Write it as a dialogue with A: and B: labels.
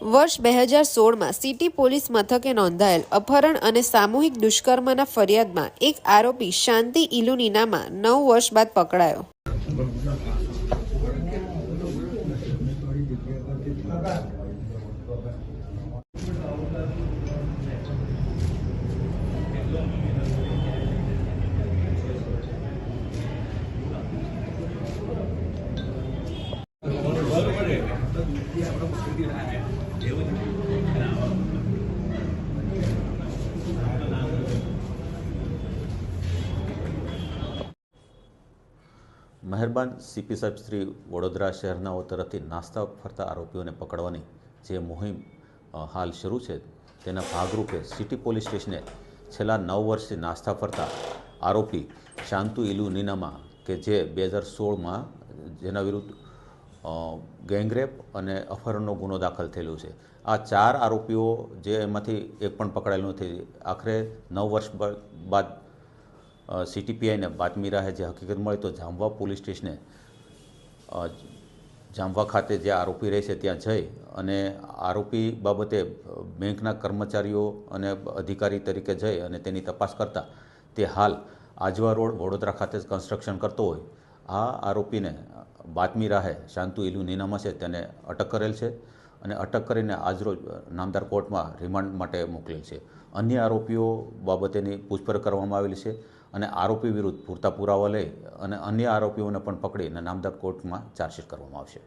A: વર્ષ બે હજાર સોળમાં સિટી પોલીસ મથકે નોંધાયેલ અપહરણ અને સામૂહિક દુષ્કર્મના ફરિયાદમાં એક આરોપી શાંતિ ઇલુનીનામાં નવ વર્ષ બાદ પકડાયો.
B: મહેરબાન સીપી સાહેબ શ્રી વડોદરા શહેરનાઓ તરફથી નાસ્તા ફરતા આરોપીઓને પકડવાની જે મુહિમ હાલ શરૂ છે, તેના ભાગરૂપે સિટી પોલીસ સ્ટેશને છેલ્લા નવ વર્ષથી નાસ્તા ફરતા આરોપી શાંતુ ઇલુ નીનામા કે જે બે હજાર સોળમાં જેના વિરુદ્ધ ગેંગરેપ અને અપહરણનો ગુનો દાખલ થયેલો છે. આ ચાર આરોપીઓ જે એમાંથી એક પણ પકડાયેલ નથી. આખરે નવ વર્ષ બાદ સીટીપીઆઈને બાતમી રાહે જે હકીકત મળી તો જામવા પોલીસ સ્ટેશને જામવા ખાતે જે આરોપી રહે છે ત્યાં જઈ અને આરોપી બાબતે બેંકના કર્મચારીઓ અને અધિકારી તરીકે જઈ અને તેની તપાસ કરતા તે હાલ આજવા રોડ વડોદરા ખાતે કન્સ્ટ્રક્શન કરતો હોય. આ આરોપીને બાતમી રાહે શાંતુ ઇલુ નીનામા છે, તેને અટક કરેલ છે અને અટક કરીને આજરોજ નામદાર કોર્ટમાં રિમાન્ડ માટે મોકલેલ છે. અન્ય આરોપીઓ બાબતેની પૂછપરછ કરવામાં આવેલી છે અને આરોપી વિરુદ્ધ પૂરતા પુરાવા લઈ અને અન્ય આરોપીઓને પણ પકડીને નામદાર કોર્ટમાં ચાર્જશીટ કરવામાં આવશે.